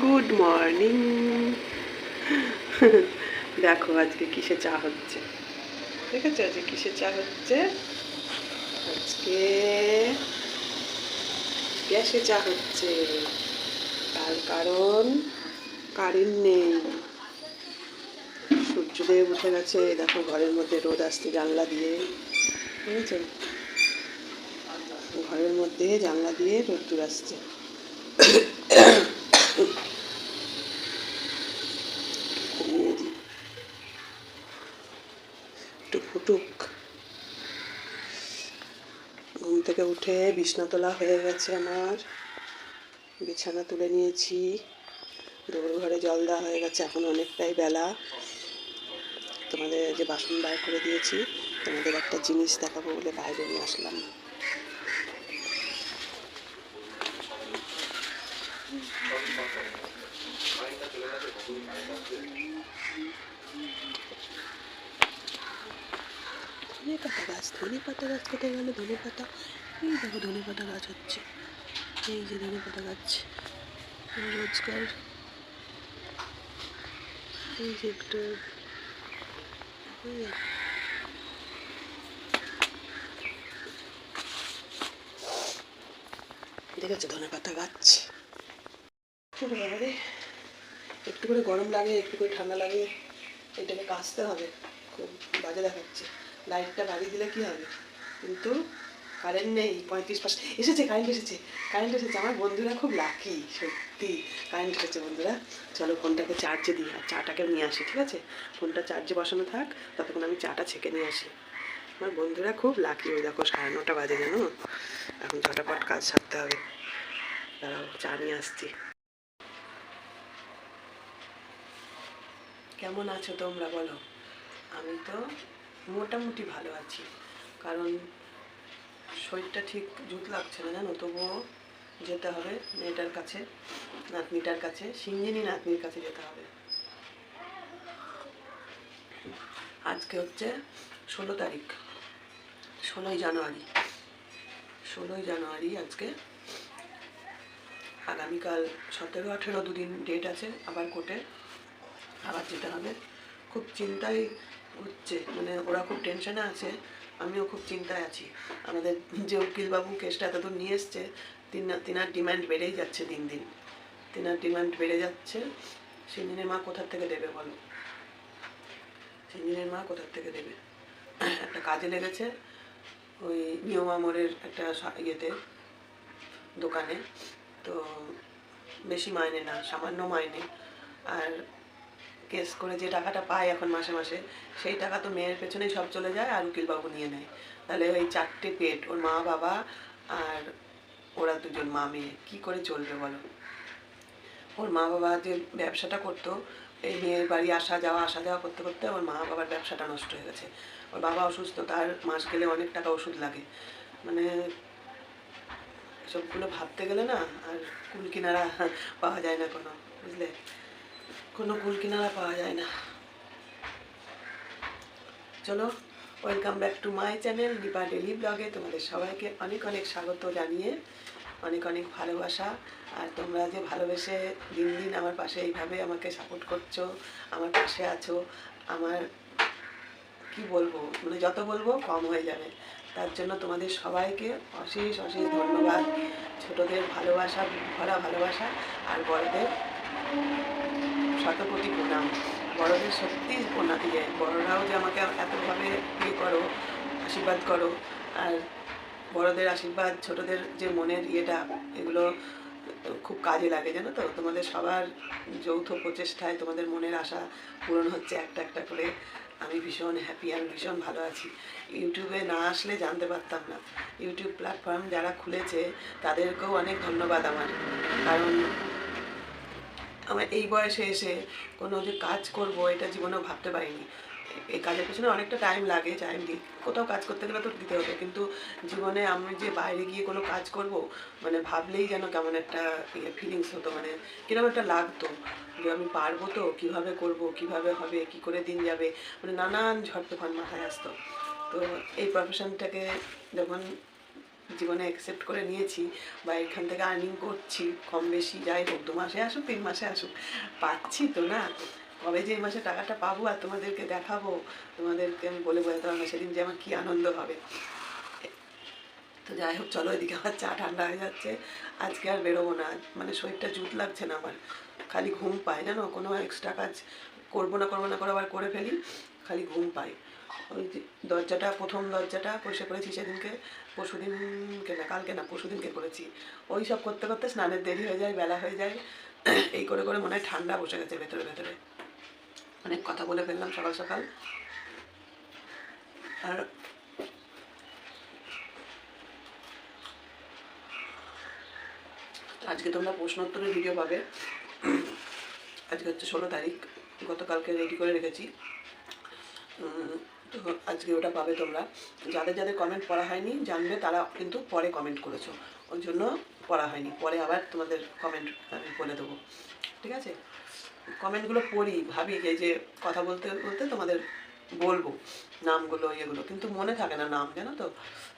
Good morning দেখো আজকে কিসে চা হচ্ছে? আছে আজকে কিসে চা হচ্ছে? আজকে গ্যাসে চা হচ্ছে। তার কারণ কারেন্ট নেই। সূর্যদেব উঠে গেছে। দেখো ঘরের মধ্যে রোদ আসছে জানলা দিয়ে। বুঝেছেন ঘরের মধ্যে জানলা দিয়ে রোদ্দুর আসছে কমিয়ে দিই। একটু ফুটুক ঘুম থেকে উঠে বিছনা তোলা হয়ে গেছে আমার। বিছানা তুলে নিয়েছি। দৌড় ঘরে জল দেওয়া হয়ে গেছে, এখন অনেকটাই বেলা। তোমাদের যে বাসন বার করে দিয়েছি, তোমাদের একটা জিনিস দেখাবো বলে বাইরে নিয়ে আসলাম। ধনে পাতা গাছ ধনে পাতা গাছ কোথায় গেল ধনে পাতা এই দেখো ধনে পাতা গাছ হচ্ছে। এই যে ধনে পাতা গাছ। এই রোজকার। এই যে একটা দেখেছ ধনে পাতা গাছ একটু করে গরম লাগে, একটু করে ঠান্ডা লাগে। এটাকে কাচতে হবে। খুব বাজে দেখাচ্ছে। লাইটটা বাড়িয়ে দিলে কি হবে? কিন্তু কারেন্ট নেই, পঁয়ত্রিশ পার্সেন্ট এসেছে কারেন্ট এসেছে কারেন্ট এসেছে। আমার বন্ধুরা খুব লাকি সত্যি কারেন্ট এসেছে বন্ধুরা। চলো ফোনটাকে চার্জে দিই, আর চাটাকে নিয়ে আসি, ঠিক আছে? ফোনটা চার্জে বসানো থাক, ততক্ষণ আমি চাটা ছেঁকে নিয়ে আসি। আমার বন্ধুরা খুব লাকি ওই দেখো সাড়ে নটা বাজে জানো? এখন ছটাপট কাজ সারতে হবে। দাঁড়াও, চা নিয়ে আসছি। কেমন আছো তোমরা বলো? আমি তো মোটামুটি ভালো আছি। কারণ শরীরটা ঠিক জুত লাগছে না জানো? তবুও যেতে হবে মেয়েটার কাছে, নাতনিটার কাছে সিঞ্জিনি নাতনির কাছে যেতে হবে। আজকে হচ্ছে ষোলো তারিখ, ষোলোই জানুয়ারি। ষোলোই জানুয়ারি আজকে। আগামীকাল সতেরো, আঠেরো দুদিন ডেট আছে, আবার কোর্টে আবার যেতে হবে। খুব চিন্তাই হচ্ছে মানে ওরা খুব টেনশনে আছে, আমিও খুব চিন্তায় আছি। আমাদের যে উকিলবাবু কেসটা এতদূর নিয়ে এসছে তিনার ডিমান্ড বেড়েই যাচ্ছে দিন দিন। তিনার ডিমান্ড বেড়ে যাচ্ছে সিঞ্জিনের মা কোথার থেকে দেবে বলো? সিঞ্জিনের মা কোথার থেকে দেবে? একটা কাজে লেগেছে, ওই নিয়মামরের একটা ইয়েতে, দোকানে। তো বেশি মাইনে না, সামান্য মাইনে। আর কেস করে যে টাকাটা পায় এখন মাসে মাসে, সেই টাকা তো মেয়ের পেছনেই সব চলে যায় আর উকিলবাবু নিয়ে নেয়। তাহলে ওই চারটে পেট, ওর মা, বাবা আর ওরা দুজন, মা, মেয়ে, কী করে চলবে বলো? ওর মা, বাবা যে ব্যবসাটা করতো, এই মেয়ের বাড়ি আসা যাওয়া আসা যাওয়া করতে করতে ওর মা, বাবার ব্যবসাটা নষ্ট হয়ে গেছে। ওর বাবা অসুস্থ, তার মাস গেলে অনেক টাকা ওষুধ লাগে। মানে সবগুলো ভাবতে গেলে না, আর কুল কিনারা পাওয়া যায় না কোনো, বুঝলে? কোনো কুল কিনারা পাওয়া যায় না। চলো welcome back to my channel Deepa daily ব্লগে তোমাদের সবাইকে অনেক অনেক স্বাগত জানিয়ে, অনেক অনেক ভালোবাসা। আর তোমরা যে ভালোবেসে দিন দিন আমার পাশে এইভাবে আমাকে সাপোর্ট করছ, আমার পাশে আছো, আমার কি বলব মানে যত বলব কম হয়ে যাবে। তার জন্য তোমাদের সবাইকে অশেষ অশেষ ধন্যবাদ। ছোটদের ভালোবাসা ভরা ভালোবাসা, আর বড়দের শতকোটি প্রণাম বড়দের সত্যি প্রণাম ইয়ে বড়রাও যে আমাকে এতভাবে ইয়ে করো, আশীর্বাদ করো, আর বড়দের আশীর্বাদ, ছোটদের যে মনের ইয়েটা, এগুলো খুব কাজে লাগে, জানো তো? তোমাদের সবার যৌথ প্রচেষ্টায় তোমাদের মনের আশা পূরণ হচ্ছে একটা একটা করে। আমি ভীষণ হ্যাপি আমি ভীষণ ভালো আছি। ইউটিউবে না আসলে জানতে পারতাম না। ইউটিউব প্ল্যাটফর্ম যারা খুলেছে, তাদেরকেও অনেক ধন্যবাদ আমার। কারণ আমার এই বয়সে এসে কোনো যে কাজ করব, এটা জীবনেও ভাবতে পারিনি। এই কাজের পেছনে অনেকটা টাইম লাগে টাইম দিই কোথাও কাজ করতে গেলে তো দিতে হবে কিন্তু জীবনে আমি যে বাইরে গিয়ে কোনো কাজ করব মানে ভাবলেই যেন কেমন একটা ইয়ে ফিলিংস হতো মানে কীরকম একটা লাগতো যে আমি পারব তো, কীভাবে করব, কীভাবে হবে, কি করে দিন যাবে? মানে নানান ঝড় তুফান মাথায় আসতো। তো এই প্রফেশনটাকে যখন জীবনে অ্যাকসেপ্ট করে নিয়েছি বা এখান থেকে আর্নিং করছি, কম বেশি যাই হোক, দু মাসে আসুক, তিন মাসে আসুক, পাচ্ছি তো না? কবে যে এই মাসে টাকাটা পাবো আর তোমাদেরকে দেখাবো? তোমাদেরকে আমি বলে বোঝাতে পারব সেদিন যে আমার কী আনন্দ হবে। তো যাই হোক, চলো এদিকে আমার চা ঠান্ডা হয়ে যাচ্ছে। আজকে আর বেরোবো না মানে শরীরটা জুত লাগছে না আমার। খালি ঘুম পায়, জানো? কোনো এক্সট্রা কাজ করব না করব না করে আবার করে ফেলি, খালি ঘুম পাই ওই দরজাটা, প্রথম দরজাটা পরিষ্কার করেছি সেদিনকে। পরশু দিনকে না কালকে না, পরশু দিনকে করেছি। ওই সব করতে করতে স্নানের দেরি হয়ে যায়, বেলা হয়ে যায়। এই করে করে মনে হয় ঠান্ডা বসে গেছে ভেতরে ভেতরে। অনেক কথা বলে ফেললাম সকাল সকাল। আর আজকে তোমরা প্রশ্নোত্তরের ভিডিও পাবে। আজকে হচ্ছে ষোলো তারিখ, গতকালকে রেডি করে রেখেছি। তো আজকে ওটা পাবে তোমরা। যাদের যাদের কমেন্ট পড়া হয়নি, জানবে, তারা কিন্তু পরে কমেন্ট করেছ। ওই জন্য পড়া হয়নি। পরে আবার তোমাদের কমেন্ট আমি বলে দেবো। ঠিক আছে? কমেন্টগুলো পড়ি, ভাবি যে যে কথা বলতে বলতে তোমাদের বলব নামগুলো, ইয়েগুলো। কিন্তু মনে থাকে না নাম, জানো তো?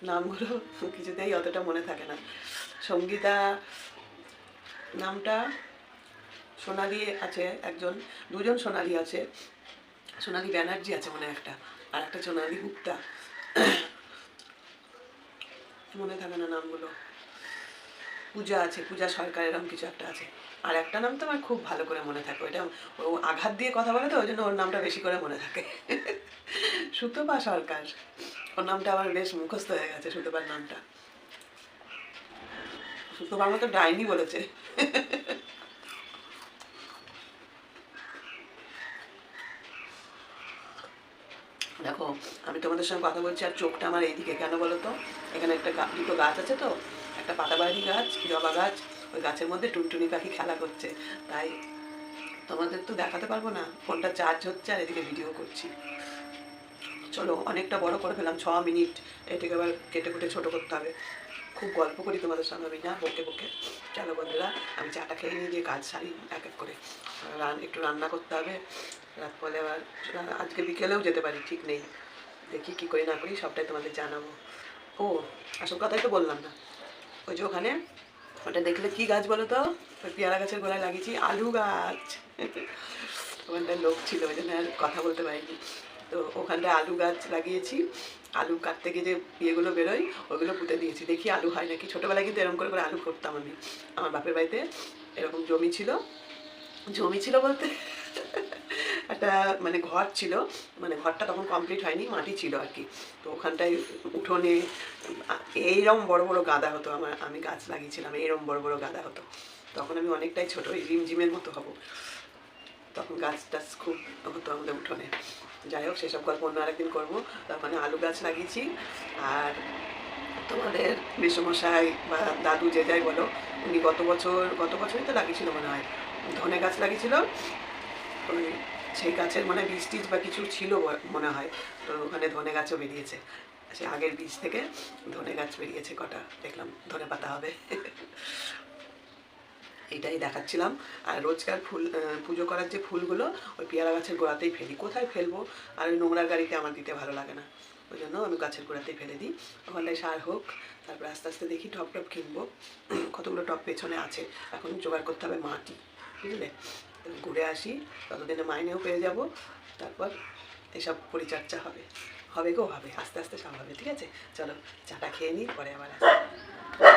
নামগুলো কিছুতেই অতটা মনে থাকে না। সঙ্গীতা নামটা সোনালি আছে একজন, দুজন সোনালি আছে। সোনালি ব্যানার্জি আছে মনে একটা। আর একটা সোনালি গুপ্তা। মনে থাকে না নামগুলো। পূজা আছে, পূজা সরকার এরকম কিছু একটা আছে। আর একটা নাম তো আমার খুব ভালো করে মনে থাকে। ওইটা ও আঘাত দিয়ে কথা বলে তো ওই জন্য ওর নামটা বেশি করে মনে থাকে। সুতপা সরকার। ওর নামটা আমার বেশ মুখস্থ হয়ে গেছে, সুতপার নামটা। সুতপার মতো ডাইনি বলেছে। দেখো, আমি তোমাদের সঙ্গে কথা বলছি আর চোখটা আমার এইদিকে কেন বলো তো? এখানে একটা দুটো গাছ আছে তো? একটা পাতাবাহারি গাছ জবা গাছ, ওই গাছের মধ্যে টুনটুনি পাখি খেলা করছে। তাই তোমাদের তো দেখাতে পারব না, ফোনটা চার্জ হচ্ছে আর এদিকে ভিডিও করছি। চলো, অনেকটা বড় করে ফেলাম ছ মিনিট। এটাকে আবার কেটে কুটে ছোটো করতে হবে। খুব গল্প করি তোমাদের সঙ্গে আমি না বকে বকে। চলো বন্ধুরা, আমি চাটা খেয়ে নিয়ে গিয়ে কাজ সারি, এক এক করে। রান, একটু রান্না করতে হবে। রাত পরে আবার, আজকে বিকেলেও যেতে পারি, ঠিক নেই। দেখি কী করি না করি, সবটাই তোমাদের জানাব। ও, আসল কথাই তো বললাম না। ওই যে ওখানে, ওটা দেখলে কি গাছ বলো তো? পেয়ারা গাছের গোড়ায় লাগিয়েছি, আলু গাছ। ওখানটায় লোক ছিল, ওই জন্য আর কথা বলতে পারিনি। তো ওখানটায় আলু গাছ লাগিয়েছি। আলু কাটতে গিয়ে যে ইয়েগুলো বেরোয়, ওগুলো পুঁতে দিয়েছি। দেখি আলু হয় নাকি? ছোটোবেলায় কিন্তু এরকম করে করে আলু করতাম আমি। আমার বাপের বাড়িতে এরকম জমি ছিল। জমি ছিল বলতে একটা মানে ঘর ছিল। মানে ঘরটা তখন কমপ্লিট হয়নি, মাটি ছিল আর কি। তো ওখানটায় উঠোনে এইরকম বড় বড় গাঁদা হতো আমার। আমি গাছ লাগিয়েছিলাম এইরকম বড় বড় গাঁদা হতো। তখন আমি অনেকটাই ছোটো রিমঝিমের মতো হব। তখন গাছ টাছ খুব হতো আমাদের উঠোনে। যাই হোক, সেসব গল্প অন্য আরেকদিন করব। তখন আলু গাছ লাগিয়েছি। আর তোমাদের মেসমশাই বা দাদু যে যাই বলো, উনি গত বছর, গত বছরই তো লাগিয়েছিল মনে হয়, ধনে গাছ লাগিয়েছিল। ওই সেই গাছের মানে বীজ টিজ বা কিছু ছিল মনে হয়, তো ওখানে ধনে গাছও বেরিয়েছে। সে আগের বীজ থেকে ধনে গাছ বেরিয়েছে কটা, দেখলাম ধনে পাতা হবে। এইটাই দেখাচ্ছিলাম। আর রোজকার ফুল পুজো করার যে ফুলগুলো, ওই পেয়ারা গাছের গোড়াতেই ফেলি। কোথায় ফেলব? আর ওই নোংরা গাড়িতে আমার দিতে ভালো লাগে না। ওই জন্য আমি গাছের গোড়াতেই ফেলে দিই। ওখানটায় সার হোক, তারপরে আস্তে আস্তে দেখি টপ টপ কিনবো। কতগুলো টপ পেছনে আছে? এখন জোগাড় করতে হবে মাটি, বুঝলে? ঘুরে আসি, ততদিনে মাইনেও পেয়ে যাব। তারপর এসব পরিচর্যা হবে। হবে গো, হবে। আস্তে আস্তে সব হবে, ঠিক আছে? চলো, চাটা খেয়ে নিই, পরে আবার আসি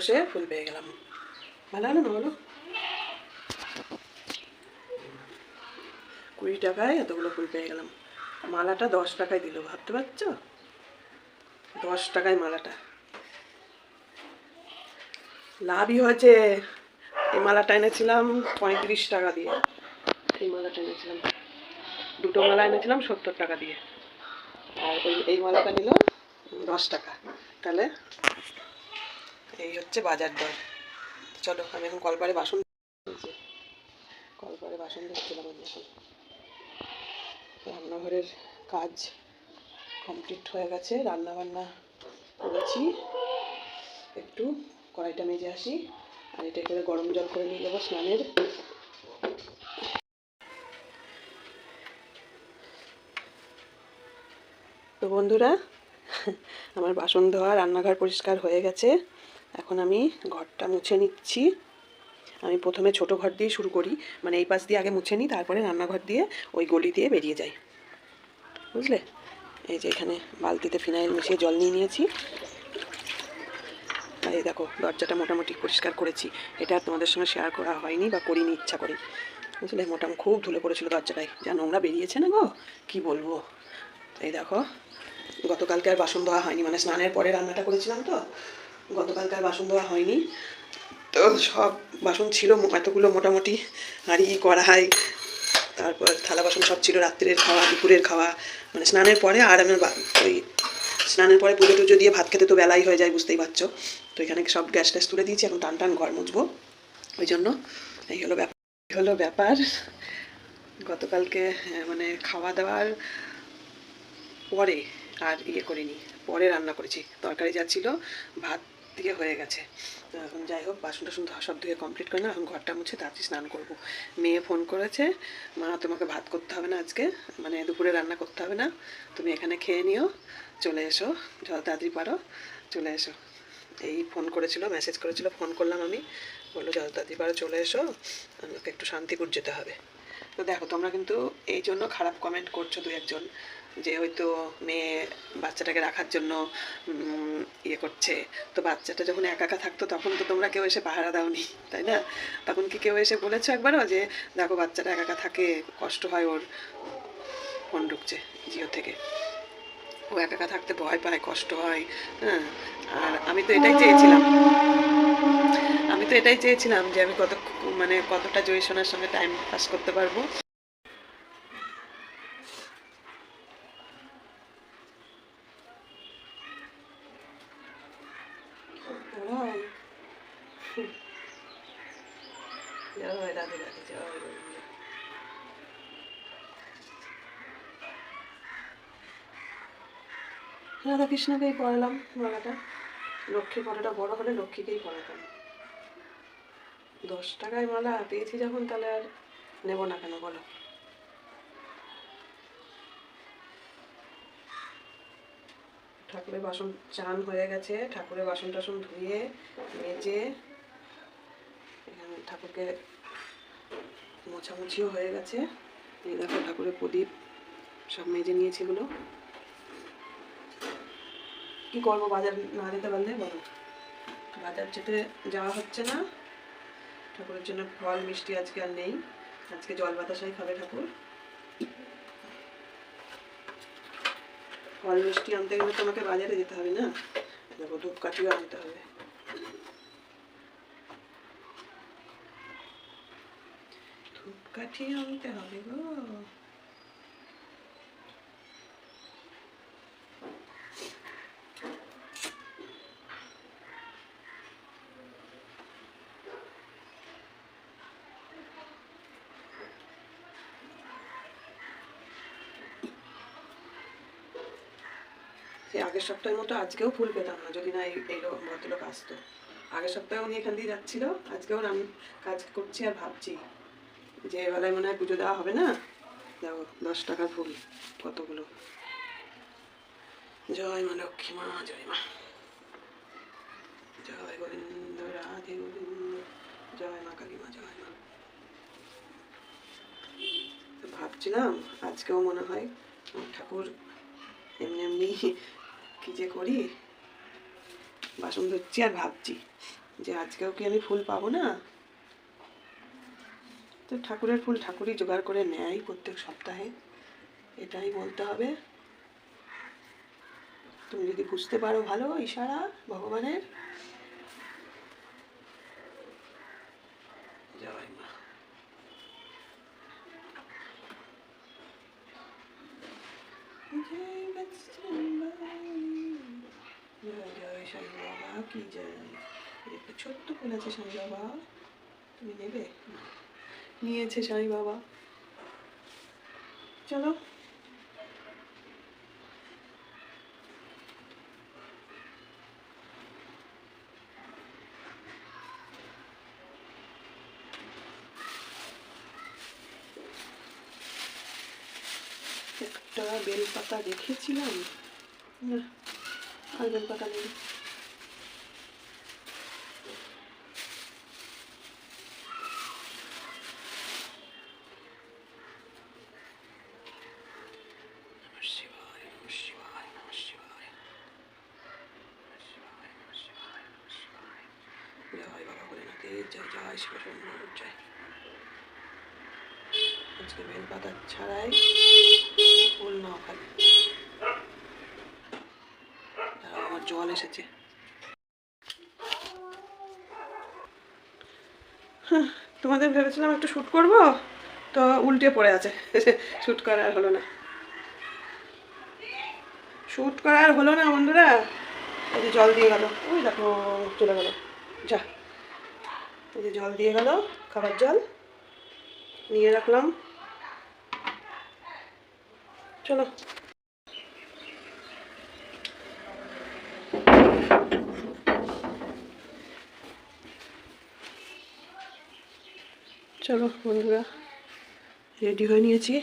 বসে ফুল পেয়ে গেলাম। ভালো হলো না বলো? কুড়ি টাকায় এতগুলো ফুল পেয়ে গেলাম। মালাটা দশ টাকায় দিল, ভাবতে পারছ? দশ টাকায় মালাটা। লাভই হয়েছে। এই মালাটা এনেছিলাম পঁয়ত্রিশ টাকা দিয়ে। এই মালাটা এনেছিলাম। দুটো মালা এনেছিলাম সত্তর টাকা দিয়ে। আর এই মালাটা নিল দশ টাকা। তাহলে এই হচ্ছে বাজার দর। চলো, আমি এখন কলপারে বাসন। কলপারে বাসন ধুচ্ছিলাম আমি এখন রান্নাঘরের কাজ কমপ্লিট হয়ে গেছে। রান্না বান্না করেছি। একটু কড়াইটা মেজে আসি। আর এটা করে গরম জল করে নিয়ে যাব স্নানের। তো বন্ধুরা, আমার বাসন ধোয়া রান্নাঘর পরিষ্কার হয়ে গেছে। এখন আমি ঘরটা মুছে নিচ্ছি। আমি প্রথমে ছোট ঘর দিয়ে শুরু করি মানে এই পাশ দিয়ে আগে মুছে নিই, তারপরে রান্নাঘর দিয়ে ওই গলি দিয়ে বেরিয়ে যাই। বুঝলে? এই যে এখানে বালতিতে ফিনাইল মিশিয়ে জল নিয়ে নিয়েছি। আর এই দেখো, দরজাটা মোটামুটি পরিষ্কার করেছি। এটা আর তোমাদের সঙ্গে শেয়ার করা হয়নি বা করিনি ইচ্ছা করে। বুঝলে? মোটাম, খুব ধুলে পড়েছিল দরজাটায়। যা নোংরা বেরিয়েছে না গো? কি বলব? এই দেখো, গতকালকে আর বাসন ধোয়া হয়নি মানে স্নানের পরে রান্নাটা করেছিলাম তো। গতকালকে আর বাসন ধোয়া হয়নি। তো সব বাসন ছিল এতগুলো মোটামুটি হাঁড়ি কড়াই তারপর থালা বাসন সব ছিল রাত্রের খাওয়া দুপুরের খাওয়া মানে স্নানের পরে আর আমার ওই স্নানের পরে পুজো টুজো দিয়ে ভাত খেতে তো বেলাই হয়ে যায় বুঝতেই পারছ। তো এখানে সব গ্যাস ট্যাস তুলে দিয়েছি এখন টান টান ঘর মুছবো। ওই জন্য এই হলো ব্যাপার এই হলো ব্যাপার। গতকালকে হ্যাঁ, মানে খাওয়া দাওয়ার পরে আর ইয়ে করিনি পরে রান্না করেছি। তরকারি যা ছিল ভাত দিয়ে হয়ে গেছে। তো এখন যাই হোক, বাসন টাসন সব ধুয়ে কমপ্লিট করে না এখন ঘরটা মুছে তাড়াতাড়ি স্নান করব। মেয়ে ফোন করেছে, মা, তোমাকে ভাত করতে হবে না আজকে মানে দুপুরে রান্না করতে হবে না। তুমি এখানে খেয়ে নিও, চলে এসো, যত তাড়াতাড়ি পারো, চলে এসো। এই ফোন করেছিল মেসেজ করেছিল ফোন করলাম আমি। বলল, যত তাড়াতাড়ি পারো, চলে এসো, আমাকে একটু শান্তিপুর যেতে হবে। তো দেখো, তোমরা কিন্তু এই জন্য খারাপ কমেন্ট করছ দু একজন। যে হয়তো মেয়ে বাচ্চাটাকে রাখার জন্য ইয়ে করছে। তো বাচ্চাটা যখন একা একা থাকতো তখন তো তোমরা কেউ এসে পাহারা দাওনি, তাই না? তখন কি কেউ এসে বলেছ একবারও যে, দেখো বাচ্চাটা একা একা থাকে, কষ্ট হয় ওর ফোন ঢুকছে জিও থেকে। ও একা একা থাকতে ভয় পায়, কষ্ট হয় হ্যাঁ? আর আমি তো এটাই চেয়েছিলাম। আমি তো এটাই চেয়েছিলাম যে আমি কত মানে কতটা জয়ী সোনার সঙ্গে টাইম পাস করতে পারব। জয় রাধে রাধে জয় গোবিন্দ। রাধা কৃষ্ণকেই পড়ালাম মালাটা লক্ষ্মী ফটোটা বড় হলে লক্ষ্মীকেই পড়াতাম দশ টাকায় মালা পেয়েছি যখন, তাহলে আর নেব না কেন, বলো ঠাকুরের বাসন চান হয়ে গেছে। ঠাকুরের বাসন টাসন ধুয়ে, মেজে, এখানে ঠাকুরকে মোছামুছিও হয়ে গেছে। এই দেখো ঠাকুরের প্রদীপ সব মেজে নিয়েছে এগুলো। কি করব বাজার না যেতে পারলে বলো? বাজার যেতে যাওয়া হচ্ছে না। ঠাকুরের জন্য ফল, মিষ্টি আজকে আর নেই। আজকে জল বাতাসাই খাবে ঠাকুর। ফল মিষ্টি আনতে গেলে তোমাকে বাজারে যেতে হবে না? দেখো ধূপকাঠিও আনতে হবে। ধূপকাঠি আনতে হবে গো। সে আগের সপ্তাহের মতো আজকেও ফুল পেতাম না যদি না এই ভদ্রলোক আসতো। আগের সপ্তাহে উনি এখান দিয়ে যাচ্ছিল, আজকেও আমি কাজ করছি আর ভাবছি যে এবেলায় মনে হয় পুজো দেওয়া হবে না? দশ টাকার ফুল কতগুলো? জয় মা লক্ষ্মী মা, জয় মা। জয় গোবিন্দ, রাধে গোবিন্দ, জয় মা কালী মা, জয় মা। ভাবছিলাম, আজকেও মনে হয় ঠাকুর এমনি এমনি কি যে করি? বাসন ধুচ্ছি আর ভাবছি যে আজকেও কি আমি ফুল পাবো না? তো ঠাকুরের ফুল ঠাকুরই জোগাড় করে নেয় প্রত্যেক সপ্তাহে এটাই বলতে হবে। তুমি যদি বুঝতে পারো ভালো ইশারা ভগবানের। জয় মা। জয় সাই বাবা কি জয় একটা ছোট্ট ফুল আছে সাই বাবা তুমি নেবে নিয়েছে সাই বাবা চলো একটা বেলপাতা রেখেছিলাম না। আর বেলপাতা নেই নমঃ শিবায়, নমঃ শিবায়, নমঃ শিবায়। নমঃ শিবায়, নমঃ শিবায়, নমঃ শিবায়। জয় বাবা ভোলেনাথের জয় জয় শিব শম্ভু জয় আজকে বেলপাতা ছাড়াই ফুল নাও খালি দাঁড়াও, আমার জল এসেছে। তোমাদের ভেবেছিলাম একটু শ্যুট করব, তো উল্টে পড়ে আছে। শ্যুট করা আর হলো না। শ্যুট করা আর হলো না, বন্ধুরা। এই যে জল দিয়ে গেল। ওই দেখো, চলে গেল। যা। এই যে জল দিয়ে গেল, খাবার জল নিয়ে রাখলাম। চলো। চলো বন্ধুরা রেডি হয়ে নিয়েছি।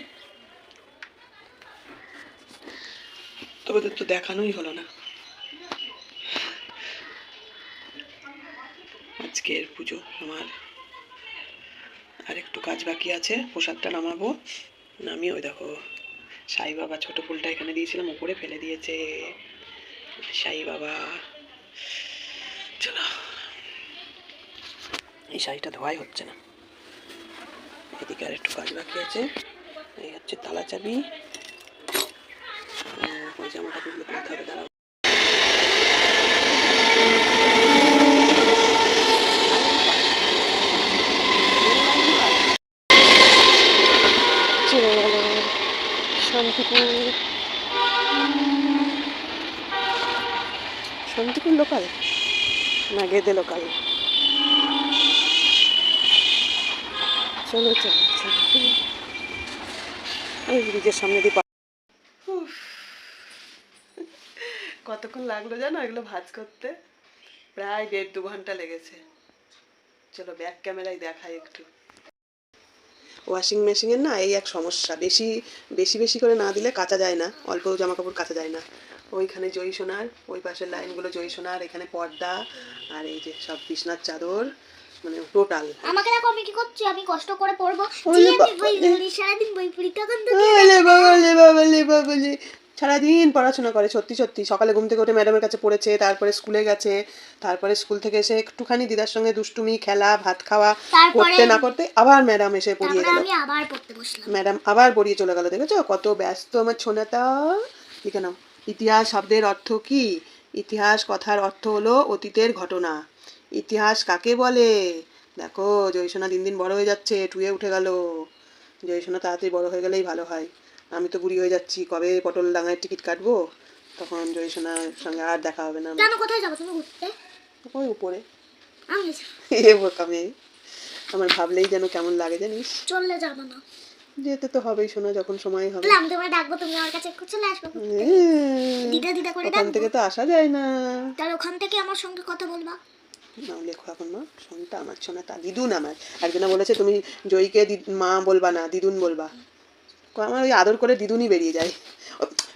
তবে তো দেখানোই হলো না। আজকের পুজো, আমার আর একটু কাজ বাকি আছে, প্রসাদটা নামাবো। নামিয়ে ওই দেখো, সাই বাবা ছোট ফুলটা এখানে দিয়েছিলাম, উপরে ফেলে দিয়েছে। সাই বাবা, চলো। এই শাড়িটা ধোয়াই হচ্ছে না। এদিকে আর একটু কাজ বাকি আছে। এই হচ্ছে তালা চাবি। ওই জামা কাপড়গুলো খুলতে হবে, দাঁড়াও। শান্তিপুর। শান্তিপুর লোকাল না, গেদে লোকাল চলো চলো চলো। ওই ব্রিজের সামনে দিয়ে কতক্ষণ লাগল জানো এগুলো ভাজ করতে? প্রায় দেড় দু ঘণ্টা লেগেছে। চলো ব্যাক ক্যামেরায় দেখাই একটু। ওয়াশিং মেশিনের না এই এক সমস্যা। বেশি বেশি বেশি করে না দিলে কাচা যায় না। অল্প জামা কাপড় কাচা যায় না। ওইখানে জয়ী সোনার ওই পাশের লাইনগুলো জয়ী সোনার এখানে পর্দা আর এই যে সব বিছনার চাদর। মানে টোটাল আমাকে দেখো আমি কি করছি? আমি কষ্ট করে পড়ব। সারাদিন বই পড়ি তখন সারাদিন পড়াশোনা করে সত্যি সত্যি। সকালে ঘুম থেকে উঠে ম্যাডামের কাছে পড়েছে তারপরে স্কুলে গেছে তারপরে স্কুল থেকে এসে একটুখানি দিদার সঙ্গে দুষ্টুমি খেলা ভাত খাওয়া করতে না করতে আবার ম্যাডাম এসে পড়িয়ে গেল। ম্যাডাম আবার পড়িয়ে চলে গেল দেখেছ? কত ব্যস্ত আমার ছোনাটা। লিখে নাও ইতিহাস শব্দের অর্থ কি? ইতিহাস কথার অর্থ হলো অতীতের ঘটনা। ইতিহাস কাকে বলে? দেখো জয়সোনা দিন দিন বড় হয়ে যাচ্ছে টুয়ে উঠে গেল। জয়সোনা তাড়াতাড়ি বড় হয়ে গেলেই ভালো হয়। আমি তো বুড়ি হয়ে যাচ্ছি কবে পটল ডাঙায় টিকিট কাটবো? তখন জয়সোনার সঙ্গে আর দেখা হবে না। আমার। কেন কোথায় যাব তুমি ঘুরতে? ওই উপরে। এ বোকা মেয়ে। আমার ভাবলেই যেন কেমন লাগে জানিস? চললে যাব না। যেতে তো হবেই শোনা যখন সময় হবে। আমি তোমায় ডাকবো তুমি আমার কাছে একটু চলে আসবে দিদা দিদা করে ওখান থেকে তো আসা যায় না। তাহলে ওখান থেকে আমার সঙ্গে কথা বলবা। নাও লেখো এখন মা? শোনটা আমার শোনাটা দিদুন আমার। একজনা বলেছে তুমি জয়ীকে মা বলবা না দিদুন বলবা। আমার ওই আদর করে দিদুনই বেরিয়ে যায়।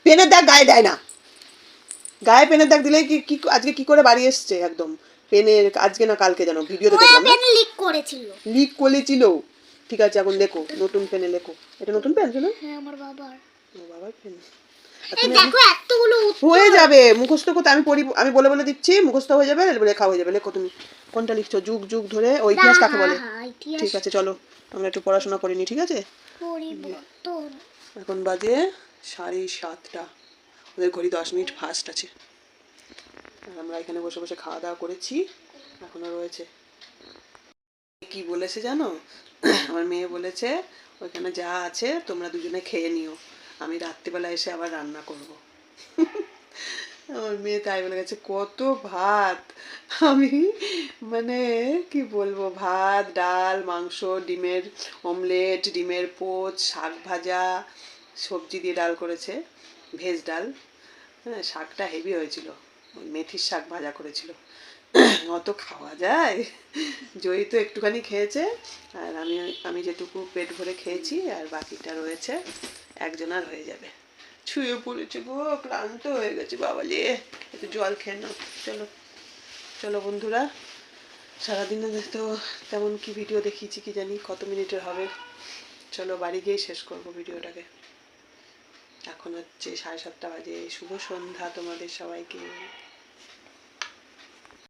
পেনের দাগ গায়ে দেয় না। গায়ে পেনের দাগ দিলে কি কি আজকে কি করে বাড়ি এসছে একদম? পেনের আজকে না কালকে জানো ভিডিওতে দেখলাম লিক করেছিল। লিক করেছিল। ঠিক আছে এখন লেখো নতুন পেনে লেখো। এটা নতুন পেন শোনো। হ্যাঁ আমার বাবার। ও বাবার পেন। হয়ে যাবে। মুখস্থ করতে আমি পড়ি আমি বলে বলে দিচ্ছি মুখস্থ হয়ে যাবে লেখা হয়ে যাবে। লেখো তুমি। কোনটা লিখছো? যুগ যুগ ধরে ওই ইতিহাস কাকে বলে? ঠিক আছে চলো। আমরা একটু পড়াশোনা করে নিই ঠিক আছে? এখন বাজে সাড়ে সাতটা। ওদের ঘড়ি দশ মিনিট ফাস্ট আছে। আর আমরা এখানে বসে বসে খাওয়া দাওয়া করেছি। এখনও রয়েছে। কি বলেছে জানো? আমার মেয়ে বলেছে ওইখানে যা আছে তোমরা দুজনে খেয়ে নিও। আমি রাত্রিবেলা এসে আবার রান্না করব। আমার মেয়ে তাই বলে গেছে, কত ভাত। আমি মানে কি বলব, ভাত, ডাল, মাংস, ডিমের অমলেট, ডিমের পোচ, শাক ভাজা, সবজি দিয়ে ডাল করেছে, ভেজ ডাল। হ্যাঁ শাকটা হেভি হয়েছিল, ওই মেথির শাক ভাজা করেছিল। অত খাওয়া যায়? জয়ী তো একটুখানি খেয়েছে, আর আমি আমি যেটুকু পেট ভরে খেয়েছি, আর বাকিটা রয়েছে। একজনার হয়ে যাবে। ছুঁয়ে পড়েছে গো, ক্লান্ত হয়ে গেছে বাবা লে একটু জল খেয়ে চলো চলো বন্ধুরা, সারাদিনে তো তেমন কি ভিডিও দেখিয়েছি কি জানি, কত মিনিটের হবে। চলো বাড়ি গিয়ে শেষ করব ভিডিওটাকে। এখন হচ্ছে সাড়ে সাতটা বাজে। শুভ সন্ধ্যা তোমাদের সবাইকে।